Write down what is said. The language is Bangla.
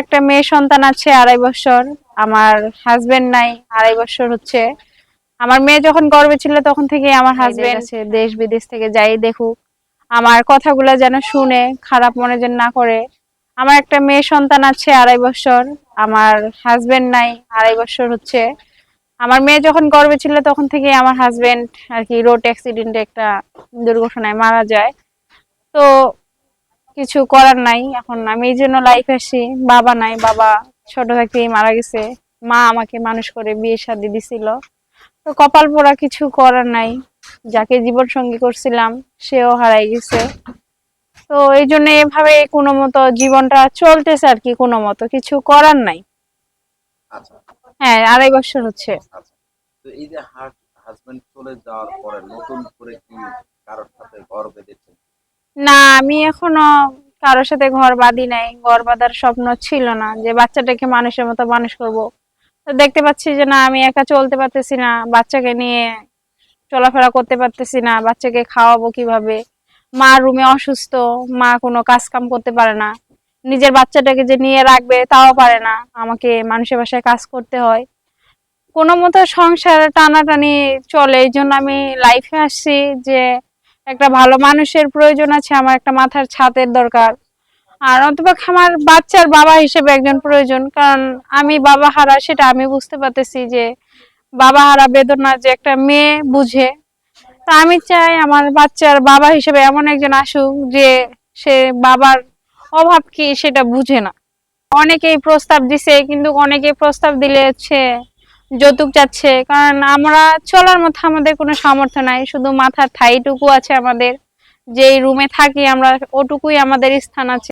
একটা মেয়ে সন্তান আছে আড়াই বছর। আমার হাজবেন্ড নাই আড়াই বছর হচ্ছে। আমার মেয়ে যখন গর্ভে ছিল তখন থেকে আমার হাজবেন্ড আছে দেশ বিদেশ থেকে যাই দেখুক আমার কথাগুলো যেন শুনে খারাপ মনে যেন না করে। আমার একটা মেয়ে সন্তান আছে আড়াই বছর। আমার হাজবেন্ড নাই আড়াই বছর হচ্ছে। আমার মেয়ে যখন গর্ভে ছিল তখন থেকে আমার হাজবেন্ড আর কি রোড অ্যাক্সিডেন্টে একটা দুর্ঘটনায় মারা যায়। তো কিছু করার নাই। এখন আমি এই জন্য লাইফ আসি। বাবা নাই বাবা ছোট থেকেই মারা গেছে। মা আমাকে মানুষ করে বিয়ে শাদি দিছিল। তো কপাল পোড়া কিছু করার নাই। যাকে জীবন সঙ্গী করছিলাম সেও হারাই গেছে। তো এই জন্য এভাবে কোনো মতো জীবনটা চলতেছে আর কি কোনো মতো। কিছু করার নাই। আচ্ছা। হ্যাঁ আড়াই বছর হচ্ছে। আচ্ছা। এই যে হাজবেন্ড চলে যাওয়ার পরে নতুন করে কি কারোর সাথে ঘর বেঁধেছেন না, আমি এখনও কারোর সাথে ঘর বাঁধি নাই, ঘর বাঁধার স্বপ্ন ছিল না যে বাচ্চাটাকে মানুষের মতো মানুষ করব। তো দেখতে পাচ্ছি যে না, আমি একা চলতে পারতেছি না, বাচ্চাকে নিয়ে চলাফেরা করতে পারতেছি না, বাচ্চাকে খাওয়াবো কীভাবে? মা রুমে অসুস্থ, মা কোনো কাজ কাম করতে পারে না। নিজের বাচ্চাটাকে যে নিয়ে রাখবে তাও পারে না, আমাকে মানুষের বাসায় কাজ করতে হয়। কোনো মতো সংসার টানাটানি চলে এই জন্য আমি লাইফে আসছি যে একটা ভালো মানুষের প্রয়োজন আছে, আমার একটা মাথার ছাদের দরকার। আর অন্তপক আমার বাচ্চার বাবা হিসেবে একজন প্রয়োজন, কারণ আমি বাবা হারা সেটা আমি বুঝতে পারতেছি যে বাবা হারা বেদনা যে একটা মেয়ে বুঝে। তা আমি চাই আমার বাচ্চার বাবা হিসেবে এমন একজন আসুক যে সে বাবার অভাব কি সেটা বুঝে না। অনেকেই প্রস্তাব দিছে, কিন্তু অনেকেই প্রস্তাব দিলে হচ্ছে যৌতুক চাচ্ছে, কারণ আমরা চলার মতো আমাদের কোনো সামর্থ্য নাই, শুধু মাথার থাইটুকু আছে আমাদের, যেই রুমে থাকি আমরা, ওটুকুই আমাদের স্থান আছে।